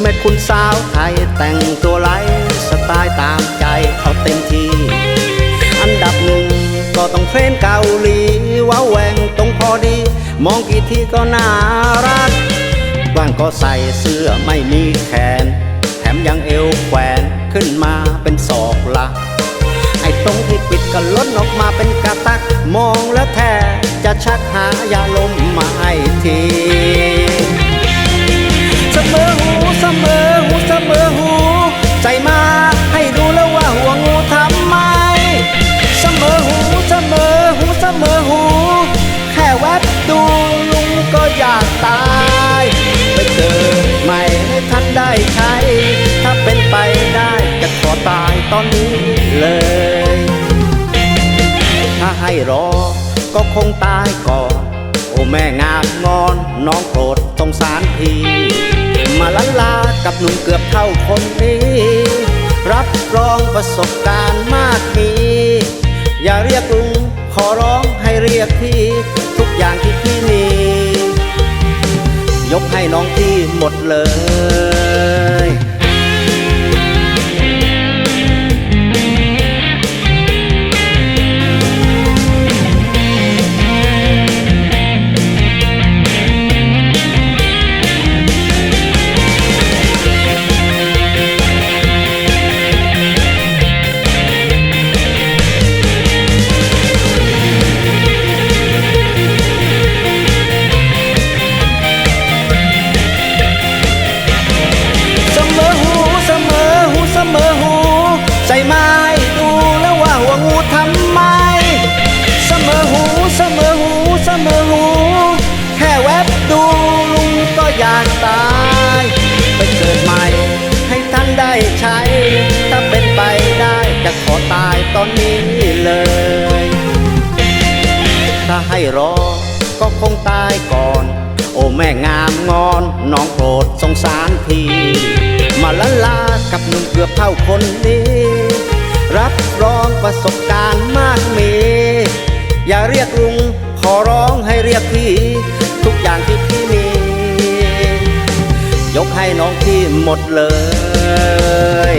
แม่คุณสาวไทยแต่งตัวไรสไตล์ตามใจเอาเต็มที่ อันดับหนึ่งก็ต้องเทรนเกาหลีว้าแหวงตรงพอดี มองกี่ทีก็น่ารักบางก็ใส่เสื้อไม่มีแขน แถมยังเอวแขวนขึ้นมาเป็นศอกละไอ้ตรงที่ปิดก็ล้นออกมาเป็นกระตัก มองแล้วแท้จะชักหายาลมมาไอที ตอนนี้เลย ถ้าให้รอ ก็คงตายก่อน โอ้แม่งามงอน น้องโปรดสงสารพี มาลันลากับหนุ่มเกือบเท่าคนนี้ รับรองประสบการณ์มากมี อย่าเรียกลุงขอร้องให้เรียกพี่ ทุกอย่างที่พี่มี ยกให้น้องพี่หมดเลย ถ้าเป็นไปได้จะขอตายตอนนี้เลย ถ้าให้รอ ก็คงตายก่อน โอ้แม่งามงอน น้องโปรดสงสารพี่มาละลากับหนุ่มเกือบเท่าคนนี้ รับรองประสบการณ์มากมี อย่าเรียกลุงขอร้องให้เรียกพี่ ให้น้องพี่หมดเลย